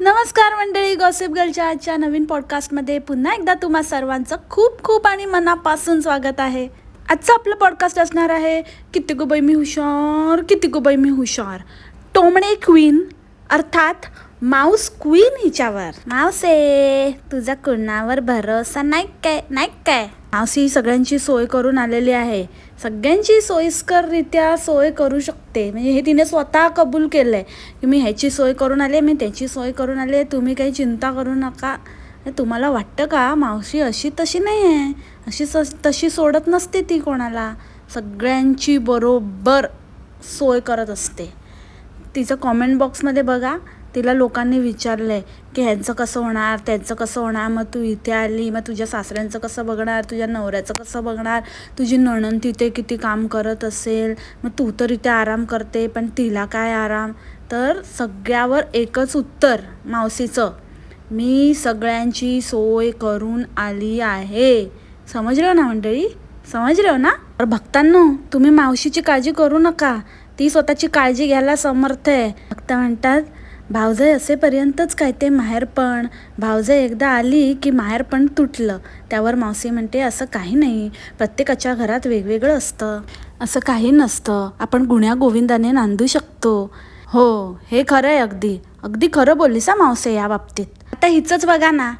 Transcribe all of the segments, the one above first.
नमस्कार मंडळी गॉसिप गर्लच्या आजच्या नवीन पॉडकास्टमध्ये पुन्हा एकदा तुम्हा सर्वांचं खूप खूप आणि मनापासून स्वागत आहे. आजचं आपलं पॉडकास्ट असणार आहे किती गो बाई मी हुशार किती गो बाई मी हुशार. टोमणे क्वीन अर्थात माऊस क्वीन हिच्यावर. मावसे तुझा कुणावर भरोसा नाही काय? नाही काय? मावशी सगळ्यांची सोय करून आलेली आहे. सगळ्यांची सोयीस्कररित्या सोय करू शकते. म्हणजे हे तिने स्वतः कबूल केलं आहे की मी ह्याची सोय करून आले मी त्याची सोय करून आले तुम्ही काही चिंता करू नका. तुम्हाला वाटतं का? मावशी अशी तशी नाही आहे अशी स तशी सोडत नसते ती कोणाला. सगळ्यांची बरोबर सोय करत असते. तिचं कॉमेंट बॉक्समध्ये बघा. तिला लोकांनी विचारलं आहे की ह्यांचं कसं होणार त्यांचं कसं होणार मग तू इथे आली मग तुझ्या सासऱ्यांचं कसं बघणार तुझ्या नवऱ्याचं कसं बघणार तुझी नणंद तिथे किती काम करत असेल मग तू तर इथे आराम करते पण तिला काय आराम? तर सगळ्यावर एकच उत्तर मावशीचं मी सगळ्यांची सोय करून आली आहे. समजलं ना मंडळी? समजलं ना? तर भक्तांनो तुम्ही मावशीची काळजी करू नका. ती स्वतःची काळजी घ्यायला समर्थ आहे. भक्त म्हणतात भावजय असेपर्यंतच काय ते माहेरपण. भावजय एकदा आली की माहेरपण तुटलं. त्यावर मावसी म्हणते असं काही नाही. प्रत्येकाच्या घरात वेगवेगळं असतं. असं काही नसतं. आपण गुण्या गोविंदाने नांदू शकतो. हो हे खरं आहे अगदी. अगदी खरं बोललीस हा मावसे या बाबतीत. आता हिचंच बघा ना.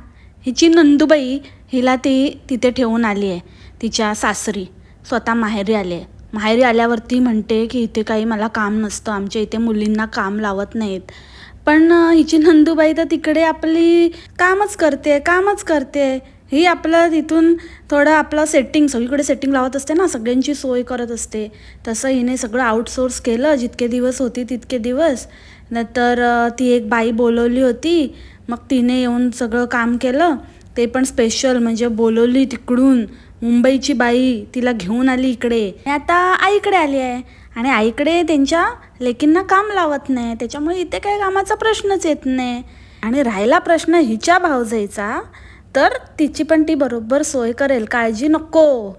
हिची नंदूबाई हिला ती तिथे ठेवून आली आहे. तिच्या सासरी. स्वतः माहेरी आली आहे. माहेरी आल्यावरती म्हणते की इथे काही मला काम नसतं. आमच्या इथे मुलींना काम लावत नाहीत. पण हिची नंदूबाई तर तिकडे आपली कामच करते कामच करते. ही आपलं तिथून थोडं आपलं सेटिंग सगळीकडे सेटिंग लावत असते ना सगळ्यांची सोय करत असते. तसं हिने सगळं आउटसोर्स केलं जितके दिवस होती तितके दिवस. नंतर ती एक बाई बोलवली होती मग तिने येऊन सगळं काम केलं. ते पण स्पेशल म्हणजे बोलवली तिकडून. मुंबईची बाई तिला घेऊन आली इकडे. आता आईकडे आली आहे. आणि आईकडे त्यांच्या लेकींना काम लावत नाही. त्याच्यामुळे इथे काही कामाचा प्रश्नच येत नाही. आणि राहिला प्रश्न हिच्या भावजाईचा तर तिची पण ती बरोबर सोय करेल. काळजी नको.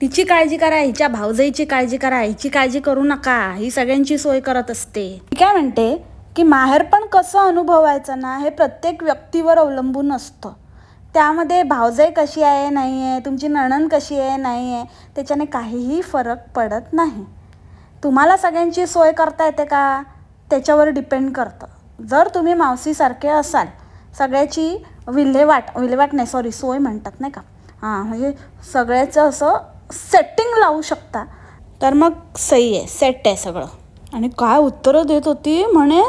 तिची काळजी करा हिच्या भावजाईची काळजी करा हिची काळजी करू नका. ही सगळ्यांची सोय करत असते. मी काय म्हणते? की माहेर पण कसं अनुभवायचं ना हे प्रत्येक व्यक्तीवर अवलंबून असतं. त्यामध्ये भावजाई कशी आहे नाही आहे तुमची नणन कशी आहे नाही आहे त्याच्याने काहीही फरक पडत नाही. तुम्हाला सगळ्यांची सोय करता येते का? त्याच्यावर डिपेंड करतं. जर तुम्ही मावशीसारखे असाल सगळ्याची विल्हेवाट विल्हेवाट नाही सॉरी सोय म्हणतात नाही का? हां म्हणजे सगळ्याचं असं सेटिंग लावू शकता. तर मग सही आहे सेट आहे सगळं. आणि काय उत्तरं देत होती? म्हणे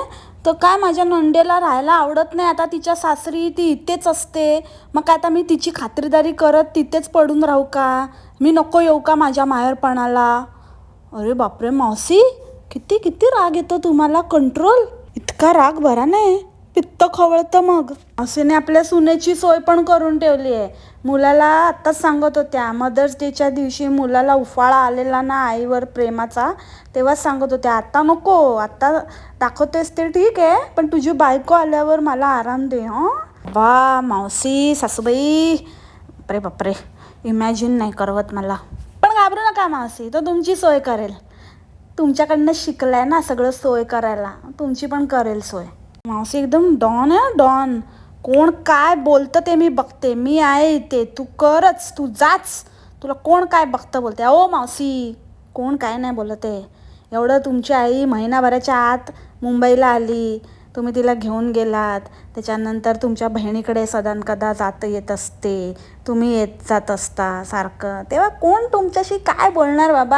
तर काय माझ्या नंडेला राहायला आवडत नाही? आता तिच्या सासरी ती इथेच असते. मग काय आता मी तिची खात्रीदारी करत तिथेच पडून राहू का? मी नको येऊ का माझ्या माहेरपणाला? अरे बापरे मावसी किती किती राग येतो तुम्हाला? कंट्रोल इतका राग बरा नाही पित्त खवळतं मग. असेने आपल्या सुनेची सोय पण करून ठेवली आहे. मुलाला आत्ताच सांगत होत्या. मदर्स डेच्या दिवशी मुलाला उफाळा आलेला ना आईवर प्रेमाचा तेव्हाच सांगत होत्या. आत्ता नको आत्ता दाखवतेस ते ठीक आहे पण तुझी बायको आल्यावर मला आराम दे हं? वा मावसी सासूबाई. बापरे बापरे इमॅजिन नाही करवत मला. पण घाबरू नका मावशी तो तुमची सोय करेल. तुमच्याकडनं शिकलाय ना सगळं सोय करायला तुमची पण करेल सोय. मावशी एकदम डॉन आहे डॉन. कोण काय बोलतं ते मी बघते. मी आहे इथे. तू करच तू जाच. तुला कोण काय बघतं बोलते? ओ मावशी कोण काय नाही बोलत आहे. एवढं तुमची आई महिनाभराच्या आत मुंबईला आली. तुम्ही तिला घेऊन गेलात त्याच्यानंतर तुमच्या बहिणीकडे सदानकदा जात येत असते तुम्ही येत जात असता सारखं. तेव्हा कोण तुमच्याशी काय बोलणार बाबा?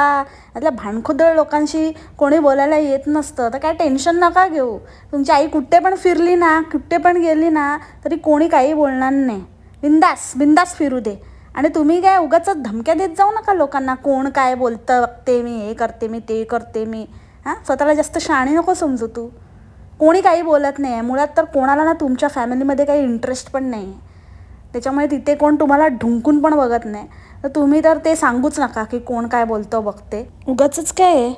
आपल्या भांडखुदळ लोकांशी कोणी बोलायला येत नसतं तर काय टेन्शन नका घेऊ. तुमची आई कुठे पण फिरली ना कुठे पण गेली ना तरी कोणी काही बोलणार नाही. बिंदास बिंदास फिरू दे. आणि तुम्ही काय उगाच धमक्या देत जाऊ नका लोकांना कोण काय बोलतं बघते मी हे करते मी ते करते मी. हां? स्वतःला जास्त शाणी नको समजू तू. कोणी काही बोलत नाही आहे. मुळात तर कोणाला ना तुमच्या फॅमिलीमध्ये काही इंटरेस्ट पण नाही आहे. त्याच्यामुळे तिथे कोण तुम्हाला ढुंकून पण बघत नाही. तर तुम्ही तर ते सांगूच नका की कोण काय बोलतो बघते. उगाचंच काय आहे?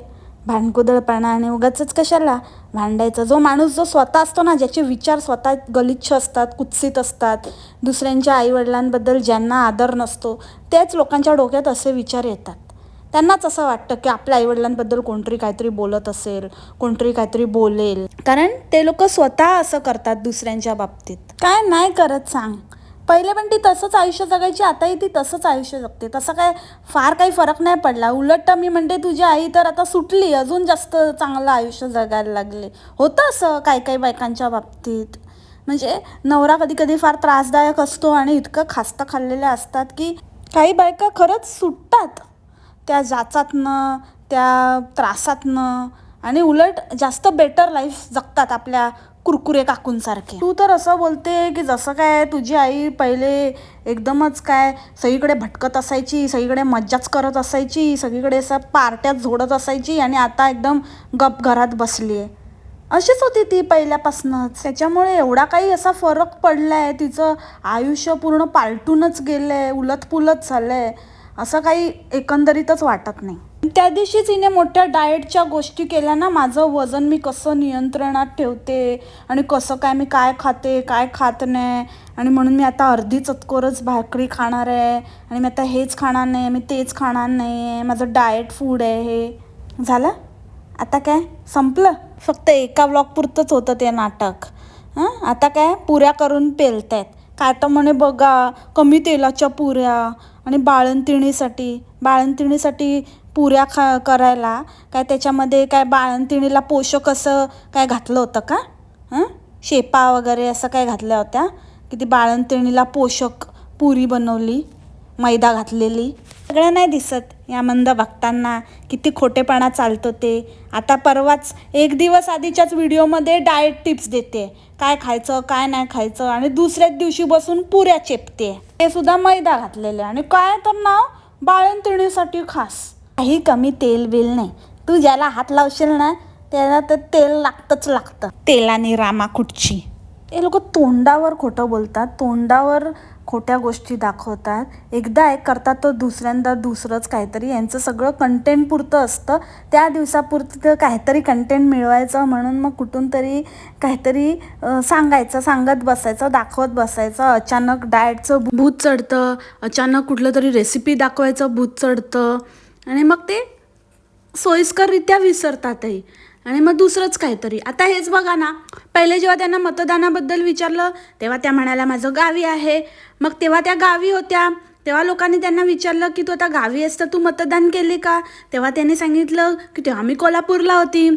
भांडकुदळपणा आणि उगाचंच कशाला भांडायचं? जो माणूस जो स्वतः असतो ना ज्याचे विचार स्वतः गलिच्छ असतात कुत्सित असतात दुसऱ्यांच्या आईवडिलांबद्दल ज्यांना आदर नसतो त्याच लोकांच्या डोक्यात असे विचार येतात. त्यांनाच असं वाटतं की आपल्या आईवडिलांबद्दल कोणतरी काहीतरी बोलत असेल कोणतरी काहीतरी बोलेल. कारण ते लोक स्वतः असं करतात दुसऱ्यांच्या बाबतीत. काय नाही करत सांग. पहिले पण ती तसंच आयुष्य जगायची आताही ती तसंच आयुष्य जगते. तसं काय फार काही फरक नाही पडला. उलट मी म्हणते तुझी आई तर आता सुटली अजून जास्त चांगलं आयुष्य जगायला लागले. होतं असं काही काही बायकांच्या बाबतीत. म्हणजे नवरा कधी कधी फार त्रासदायक असतो आणि इतकं खास्तं खाल्लेल्या असतात की काही बायका खरंच सुटतात. त्या जाचातनं त्या त्रासातनं आणि उलट जास्त बेटर लाईफ जगतात आपल्या कुरकुरे काकूंसारखे. तू तर असं बोलते की जसं काय तुझी आई पहिले एकदमच काय सगळीकडे भटकत असायची सगळीकडे मज्जाच करत असायची सगळीकडे असं पार्ट्यात झोडत असायची आणि आता एकदम गप घरात बसली आहे अशीच होती ती पहिल्यापासूनच. त्याच्यामुळे एवढा काही असा फरक पडलाय तिचं आयुष्य पूर्ण पालटूनच गेलंय उलतपुलत झालंय. असं काही एकंदरीतच वाटत नाही. त्या दिवशीच हिने मोठ्या डाएटच्या गोष्टी केल्या ना माझं वजन मी कसं नियंत्रणात ठेवते आणि कसं काय मी काय खाते काय खात नाही आणि म्हणून मी आता अर्धी चतकोरच भाकरी खाणार आहे आणि मी आता हेच खाणार नाही मी तेच खाणार नाही आहे माझं डाएट फूड आहे हे. झालं? आता काय? संपलं? फक्त एका ब्लॉगपुरतंच होतं ते नाटक. हां? आता काय? पुऱ्या करून पेलत आहेत काय तर म्हणे बघा कमी तेलाच्या पुऱ्या आणि बाळंतिणीसाठी. बाळंतिणीसाठी पुऱ्या खा करायला. काय त्याच्यामध्ये काय बाळंतिणीला पोषक असं काय घातलं होतं का? हं? शेपा वगैरे असं काय घातल्या होत्या? की ती बाळंतिणीला पोषक पुरी बनवली मैदा घातलेली. सगळं नाही दिसत या मंद भक्तांना किती खोटेपणा चालतो ते. आता परवाच एक दिवस आधीच्याच व्हिडिओमध्ये डाएट टिप्स देते. काय खायचं काय नाही खायचं आणि दुसऱ्याच दिवशी बसून पुऱ्या चेपते. ते सुद्धा मैदा घातलेले आणि काय तर नाव? बाळंतिणीसाठी खास. काही कमी तेल बिल नाही. तू ज्याला हात लावशील ना त्याला तर तेल लागतंच लागतं. तेलाने रामा कुठची हे लोक तोंडावर खोटं बोलतात. तोंडावर खोट्या गोष्टी दाखवतात. एकदा एक करतात तर दुसऱ्यांदा दुसरंच काहीतरी. यांचं सगळं कंटेंट पुरतं असतं. त्या दिवसापुरतं काहीतरी कंटेंट मिळवायचं म्हणून मग कुठून तरी काहीतरी सांगायचं. सांगत बसायचं दाखवत बसायचं. अचानक डाएटचं भूत चढतं. अचानक कुठलं तरी रेसिपी दाखवायचं भूत चढतं. आणि मग ते सोयीस्कररित्या विसरतातही. आणि मग दुसरंच काहीतरी. आता हेच बघा ना पहिले जेव्हा त्यांना मतदानाबद्दल विचारलं तेव्हा त्या म्हणाल्या माझं गावी आहे. मग तेव्हा त्या गावी होत्या. तेव्हा लोकांनी त्यांना विचारलं की तू आता गावी आहेस तर तू मतदान केले का? तेव्हा त्यांनी सांगितलं की तेव्हा मी कोल्हापूरला होती.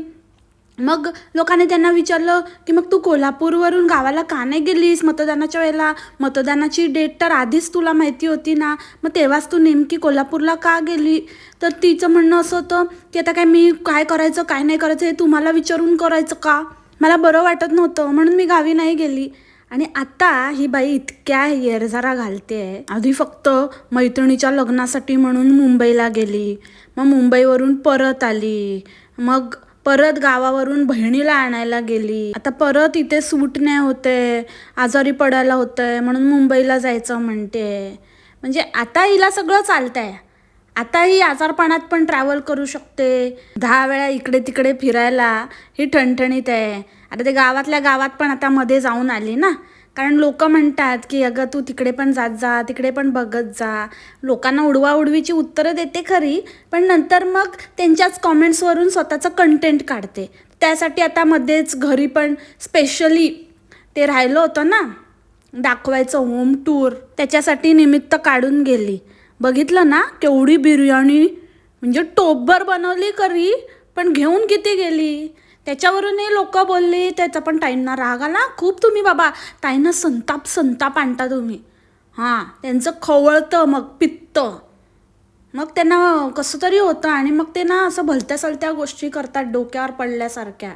मग लोकांनी त्यांना विचारलं की मग तू कोल्हापूरवरून गावाला का नाही गेलीस मतदानाच्या वेळेला? मतदानाची डेट तर आधीच तुला माहिती होती ना. मग तेव्हाच तू नेमकी कोल्हापूरला का गेली? तर तिचं म्हणणं असं होतं की आता काय मी काय करायचं काय नाही करायचं हे तुम्हाला विचारून करायचं का? मला बरं वाटत नव्हतं म्हणून मी गावी नाही गेली. आणि आता ही बाई इतक्या येरझारा घालते. आहे आधी फक्त मैत्रिणीच्या लग्नासाठी म्हणून मुंबईला गेली. मग मुंबईवरून परत आली. मग परत गावावरून बहिणीला आणायला गेली. आता परत इथे सूट नाही होते आजारी पडायला होतंय म्हणून मुंबईला जायचं म्हणते. म्हणजे आता हिला सगळं चालतंय. आता ही आजारपणात पण ट्रॅव्हल करू शकते. दहा वेळा इकडे तिकडे फिरायला ही ठणठणीत आहे. आता ते गावातल्या गावात पण आता मध्ये जाऊन आली ना. कारण लोक म्हणतात की अगं तू तिकडे पण जात जा तिकडे पण बघत जा. लोकांना उडवा उडवीची उत्तरं देते खरी पण नंतर मग त्यांच्याच कॉमेंट्सवरून स्वतःचं कंटेंट काढते. त्यासाठी आता मध्येच घरी पण स्पेशली ते राहिलं होतं ना दाखवायचं होम टूर त्याच्यासाठी निमित्त काढून गेली. बघितलं ना केवढी बिर्याणी म्हणजे टोपभर बनवली करी पण घेऊन किती गेली? त्याच्यावरूनही लोक बोलली त्याचा पण ताईंना राग आला. खूप तुम्ही बाबा ताईंना संताप संताप आणता तुम्ही. हां त्यांचं खवळतं मग पित्त. मग त्यांना कसं तरी होतं आणि मग ते ना असं भलत्या सलत्या गोष्टी करतात डोक्यावर पडल्यासारख्या.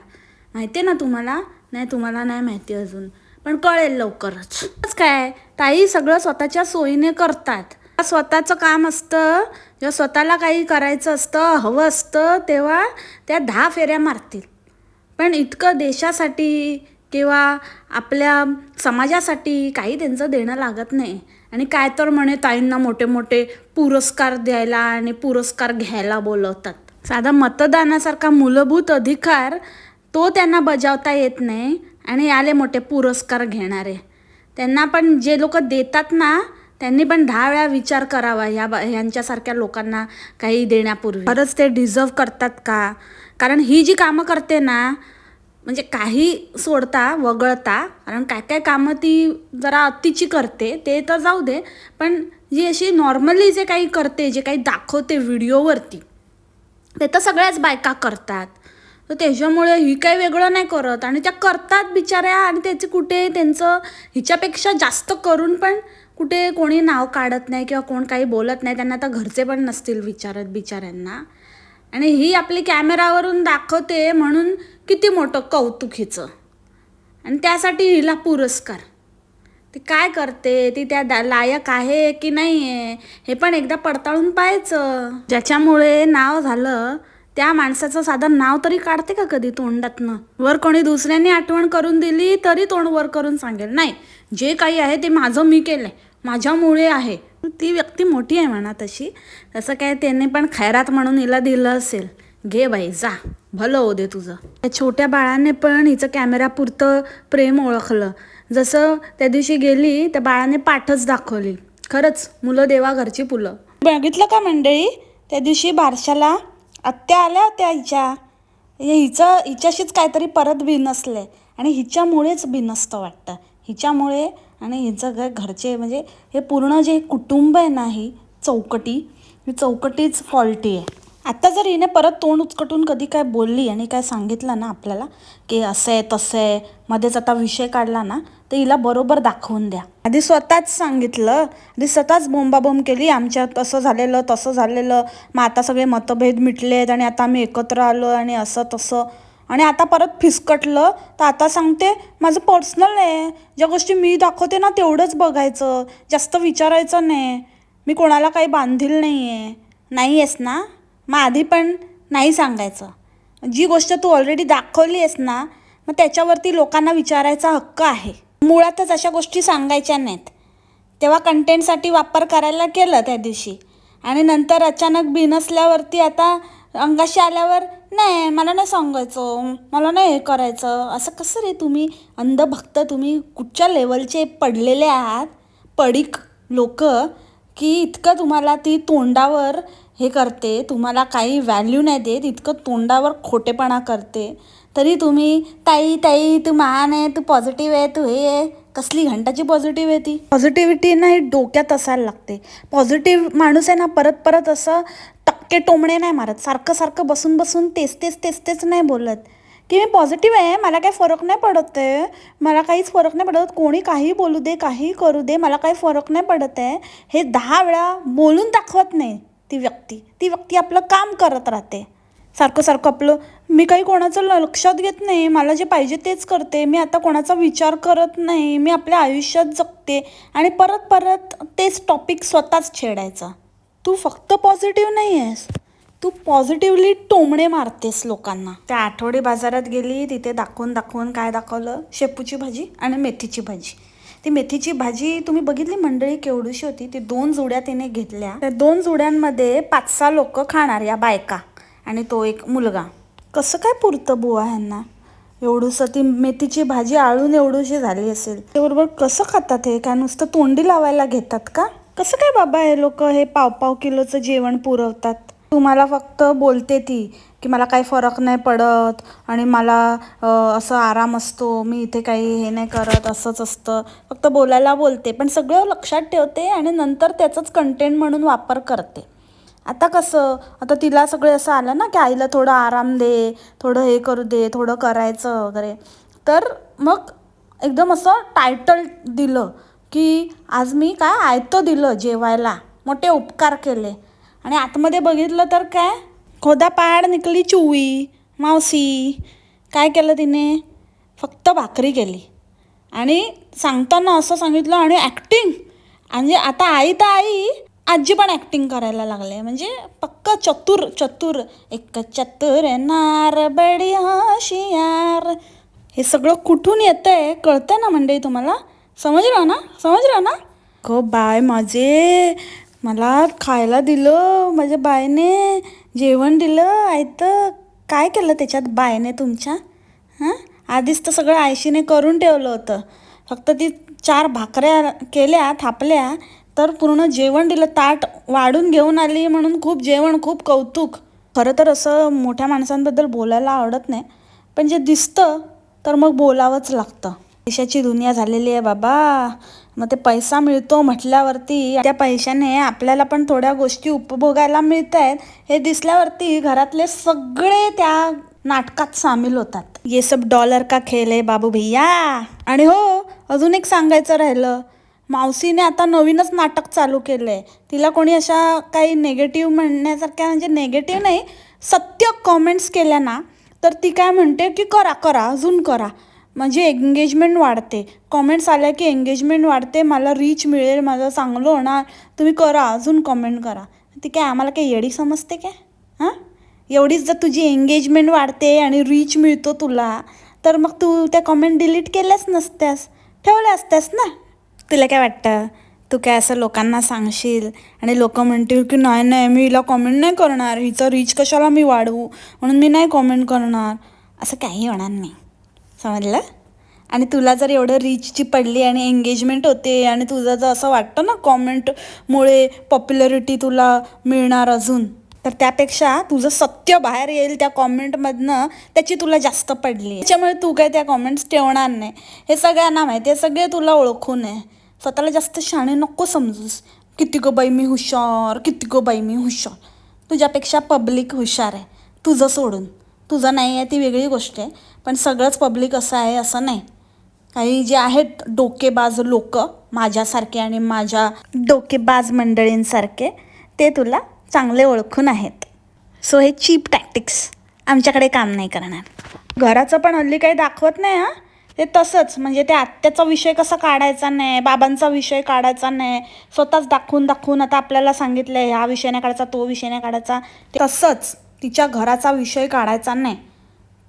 माहिती आहे ना तुम्हाला? नाही तुम्हाला नाही माहिती अजून. पण कळेल लवकरच. काय? ताई सगळं स्वतःच्या सोयीने करतात. स्वतःचं काम असतं. जेव्हा स्वतःला काही करायचं असतं हवं असतं तेव्हा त्या दहा फेऱ्या मारतील. पण इतकं देशासाठी किंवा आपल्या समाजासाठी काही त्यांचं देणं लागत नाही. आणि काय तर म्हणे ताईंना मोठे मोठे पुरस्कार द्यायला आणि पुरस्कार घ्यायला बोलवतात. साधा मतदानासारखा मूलभूत अधिकार तो त्यांना बजावता येत नाही आणि आले मोठे पुरस्कार घेणारे. त्यांना पण जे लोक देतात ना त्यांनी पण दहा वेळा विचार करावा ह्या बा ह्यांच्यासारख्या लोकांना काही देण्यापूर्वी. खरंच ते डिझर्व करतात का? कारण ही जी कामं करते ना म्हणजे काही सोडता वगळता कारण काय काय कामं ती जरा अतिची करते ते तर जाऊ दे पण जी अशी नॉर्मली जे काही करते जे काही दाखवते व्हिडिओवरती ते तर सगळ्याच बायका करतात. तर त्याच्यामुळे ही काही वेगळं नाही करत आणि त्या करतात बिचाऱ्या आणि त्याचे कुठे त्यांचं हिच्यापेक्षा जास्त करून पण कुठे कोणी नाव काढत नाही किंवा कोण काही बोलत नाही त्यांना तर घरचे पण नसतील विचारत बिचाऱ्यांना. आणि ही आपली कॅमेरावरून दाखवते म्हणून किती मोठं कौतुक हिचं आणि त्यासाठी हिला पुरस्कार. ती काय करते? ती त्या दा- लायक आहे की नाही आहे हे पण एकदा पडताळून पाहायचं. ज्याच्यामुळे नाव झालं त्या माणसाचं साधं नाव तरी काढते का कधी तोंडातनं? वर कोणी दुसऱ्याने आठवण करून दिली तरी तोंड वर करून सांगेल. नाही जे काही आहे ते माझं मी केलंय. माझ्यामुळे आहे. ती व्यक्ती मोठी आहे म्हणा तशी. तसं काय त्याने पण खैरात म्हणून हिला दिलं असेल. घे बाई जा. भलं हो दे तुझं. त्या छोट्या बाळाने पण हिचं कॅमेरापुरतं प्रेम ओळखलं. जसं त्या दिवशी गेली त्या बाळाने पाठच दाखवली. खरंच मुलं देवा घरची फुलं. बघितलं का मंडळी? त्या दिवशी बारशाला आत्या आल्या होत्या हिच्या. हिचं हिच्याशीच काहीतरी परत बिनसले आणि हिच्यामुळेच भिनसतं वाटतं. हिच्यामुळे आणि ह्याचं काय घरचे म्हणजे हे पूर्ण जे कुटुंब आहे ना ही चौकटी ही चौकटीच फॉल्टी आहे. आत्ता जर हिने परत तोंड उचकटून कधी काय बोलली आणि काय सांगितलं ना आपल्याला की असं आहे तसं आहे मध्येच आता विषय काढला ना तर हिला बरोबर दाखवून द्या. आधी स्वतःच सांगितलं आधी स्वतःच बोंबाबोंब केली आमच्यात असं झालेलं तसं झालेलं मग आता सगळे मतभेद मिटलेत आणि आता आम्ही एकत्र आलो आणि असं तसं. आणि आता परत फिसकटलं तर आता सांगते माझं पर्सनल आहे ज्या गोष्टी मी दाखवते ना तेवढंच बघायचं. जास्त विचारायचं नाही. मी कोणाला काही बांधील नाही आहे नाही आहेस ना? मग आधी पण नाही सांगायचं. जी गोष्ट तू ऑलरेडी दाखवली आहेस ना मग त्याच्यावरती लोकांना विचारायचा हक्क आहे. मुळातच अशा गोष्टी सांगायच्या नाहीत. तेव्हा कंटेंटसाठी वापर करायला केलं त्या दिवशी. आणि नंतर अचानक बिनसल्यावरती आता अंगाशी आल्यावर नाही मला नाही सांगायचं. मला नाही हे करायचं. असं कसं रे तुम्ही? अंधभक्त तुम्ही कुठच्या लेवलचे पडलेले आहात? पडीक लोक की इतकं तुम्हाला ती तोंडावर हे करते तुम्हाला काही व्हॅल्यू नाही देत इतकं तोंडावर खोटेपणा करते. तरी तुम्ही ताई ताई तू महान आहे तू पॉझिटिव्ह आहे तू हे आहे. कसली घंटाची पॉझिटिव्ह आहे ती? पॉझिटिव्हिटी ना ही डोक्यात असायला लागते. पॉझिटिव्ह माणूस आहे ना परत परत असं टक्के टोमणे नाही मारत. सारखं सारखं बसून बसून तेच तेच तेच तेच नाही बोलत. की मी पॉझिटिव्ह आहे मला काही फरक नाही पडत आहे. मला काहीच फरक नाही पडत. कोणी काही बोलू दे काही करू दे मला काही फरक नाही पडत आहे. हे दहा वेळा बोलून दाखवत नाही ती व्यक्ती. ती व्यक्ती आपलं काम करत राहते. सारखं सारखं आपलं मी काही कोणाचं लक्षात घेत नाही. मला जे पाहिजे तेच करते. मी आता कोणाचा विचार करत नाही. मी आपल्या आयुष्यात जगते. आणि परत परत तेच टॉपिक स्वतःच छेडायचा. तू फक्त पॉझिटिव्ह नाही आहेस तू पॉझिटिव्हली टोमणे मारतेस लोकांना. त्या आठवडी बाजारात गेली तिथे दाखवून दाखवून काय दाखवलं? शेपूची भाजी आणि मेथीची भाजी. ती मेथीची भाजी तुम्ही बघितली मंडळी केवढीशी होती? ती दोन जुड्या तिने घेतल्या. त्या दोन जुड्यांमध्ये पाच सहा लोक खाणार या बायका आणि तो एक मुलगा. कसं काय पुरतं बुवा ह्यांना? एवढूसं ती मेथीची भाजी आळून एवढीशी झाली असेल. त्याबरोबर कसं खातात हे? काय नुसतं तोंडी लावायला घेतात का? कसं काय बाबा हे लोक हे पाव पाव किलोचं जेवण पुरवतात? तुम्हाला फक्त बोलते ती की मला काही फरक नाही पडत आणि मला असं आराम असतो मी इथे काही हे नाही करत असंच असतं. फक्त बोलायला बोलते पण सगळं लक्षात ठेवते आणि नंतर त्याचंच कंटेंट म्हणून वापर करते. आता कसं आता तिला सगळे असं आलं ना की आईला थोडं आराम दे थोडं हे करू दे थोडं करायचं वगैरे. तर मग एकदम असं टायटल दिलं की आज मी काय आयतं दिलं जेवायला मोठे उपकार केले. आणि आतमध्ये बघितलं तर काय? खोदा पाड निकली चुवी मावशी. काय केलं तिने? फक्त भाकरी केली. आणि सांगताना असं सांगितलं आणि ॲक्टिंग म्हणजे आता आई तर आई आजी पण ॲक्टिंग करायला लागले. म्हणजे पक्क चतुर चतुर. एक चतुर नार बडी होशियार हे सगळं कुठून येतं आहे कळतं ना मंडळी तुम्हाला? समज रहा ना समज रहा ना ग बाय माझे मला खायला दिलं माझ्या बायने जेवण दिलं आयतं काय केलं त्याच्यात बायने तुमच्या? हां? आधीच तर सगळं आयशीने करून ठेवलं होतं. फक्त ती चार भाकऱ्या केल्या थापल्या तर पूर्ण जेवण दिलं ताट वाढून घेऊन आली म्हणून खूप जेवण खूप कौतुक. खरं तर असं मोठ्या माणसांबद्दल बोलायला आवडत नाही पण जे दिसतं तर मग बोलावंच लागतं. पैशाची दुनिया झालेली आहे बाबा. मग ते पैसा मिळतो म्हटल्यावरती त्या पैशाने आपल्याला पण थोड्या गोष्टी उपभोगायला मिळत आहेत हे दिसल्यावरती घरातले सगळे त्या नाटकात सामील होतात. ये सब डॉलर का खेल आहे बाबू भैया? आणि हो अजून एक सांगायचं राहिलं. मावसीने आता नवीनच नाटक चालू केलं आहे तिला कोणी अशा काही नेगेटिव्ह म्हणण्यासारख्या म्हणजे नेगेटिव्ह नाही सत्य कॉमेंट्स केल्या ना तर ती काय म्हणते की करा करा अजून करा. म्हणजे एंगेजमेंट वाढते. कॉमेंट्स आल्या की एंगेजमेंट वाढते मला रीच मिळेल माझं चांगलं होणार. तुम्ही करा अजून कॉमेंट करा. ती काय आम्हाला काय येडी समजते काय? हां? एवढीच जर तुझी एंगेजमेंट वाढते आणि रीच मिळतो तुला तर मग तू त्या कॉमेंट डिलीट केल्याच नसत्यास. ठेवल्या असत्यास ना? तुला काय वाटतं? तू काय असं लोकांना सांगशील? आणि लोक म्हणतील की नाही नाही मी हिला कॉमेंट नाही करणार. हिचं रीच कशाला मी वाढवू? म्हणून मी नाही कॉमेंट करणार. असं काही होणार नाही. समजलं? आणि तुला जर एवढं रीचची पडली आणि एंगेजमेंट होते आणि तुझं जर असं वाटतं ना कॉमेंटमुळे पॉप्युलरिटी तुला मिळणार अजून तर त्यापेक्षा तुझं सत्य बाहेर येईल त्या कॉमेंटमधनं त्याची तुला जास्त पडली. त्याच्यामुळे तू काय त्या कॉमेंट्स ठेवणार नाही. हे सगळ्यांना माहिती आहे सगळे तुला ओळखून आहे. स्वतःला जास्त शाणे नको समजूस. किती गो बाई मी हुशार किती गो बाई मी हुशार. तुझ्यापेक्षा पब्लिक हुशार आहे. तुझं सोडून. तुझं नाही आहे ती वेगळी गोष्ट आहे. पण सगळंच पब्लिक असं आहे असं नाही. काही जे आहेत डोकेबाज लोक माझ्यासारखे आणि माझ्या डोकेबाज मंडळींसारखे ते तुला चांगले ओळखून आहेत. सो हे चीप टॅक्टिक्स आमच्याकडे काम नाही करणार. घराचं पण हल्ली काही दाखवत नाही हां? ते तसंच. म्हणजे ते आत्याचा विषय कसा काढायचा नाही बाबांचा विषय काढायचा नाही. स्वतःच दाखवून दाखवून आता आपल्याला सांगितलं आहे ह्या विषय नाही काढायचा तो विषय नाही काढायचा. तसंच. तिच्या घराचा विषय काढायचा नाही.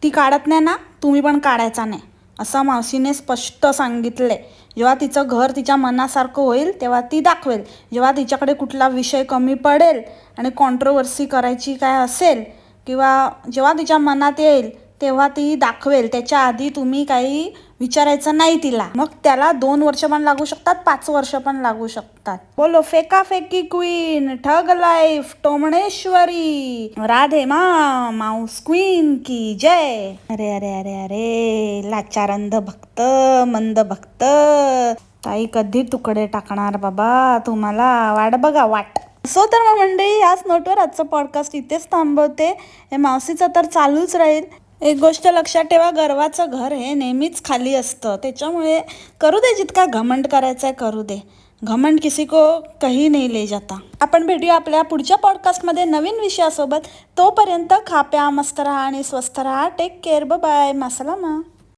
ती काढत नाही ना तुम्ही पण काढायचा नाही. असं मावशीने स्पष्ट सांगितले जेव्हा तिचं घर तिच्या मनासारखं होईल तेव्हा ती दाखवेल. जेव्हा तिच्याकडे कुठला विषय कमी पडेल आणि कॉन्ट्रोवर्सी करायची काय असेल किंवा जेव्हा तिच्या मनात येईल तेव्हा ती दाखवेल. त्याच्या आधी तुम्ही काही विचारायचं नाही तिला. मग त्याला दोन वर्ष पण लागू शकतात पाच वर्ष पण लागू शकतात. बोलो फेका फेकी क्वीन ठग लाईफ टोमणेश्वरी. राधे मा माऊस क्वीन की जय. अरे अरे अरे अरे लाचारंध भक्त मंद भक्त. ताई कधी तुकडे टाकणार बाबा? तुम्हाला वाट बघा वाट. सो तर मग मंडळी याच नोटवर आजचं पॉडकास्ट इथेच थांबवते. हे मावसीचं तर चालूच राहील. एक गोष्ट लक्षात ठेवा गर्वाचं घर हे नेहमीच खाली असतं. त्याच्यामुळे करू दे जितका घमंड करायचा आहे करू दे. घमंड किसी को कही नाही ले जाता. आपण भेटूया आपल्या पुढच्या पॉडकास्टमध्ये नवीन विषयासोबत. तोपर्यंत खाप्या मस्त राहा आणि स्वस्थ राहा. Take care bye मासलामा.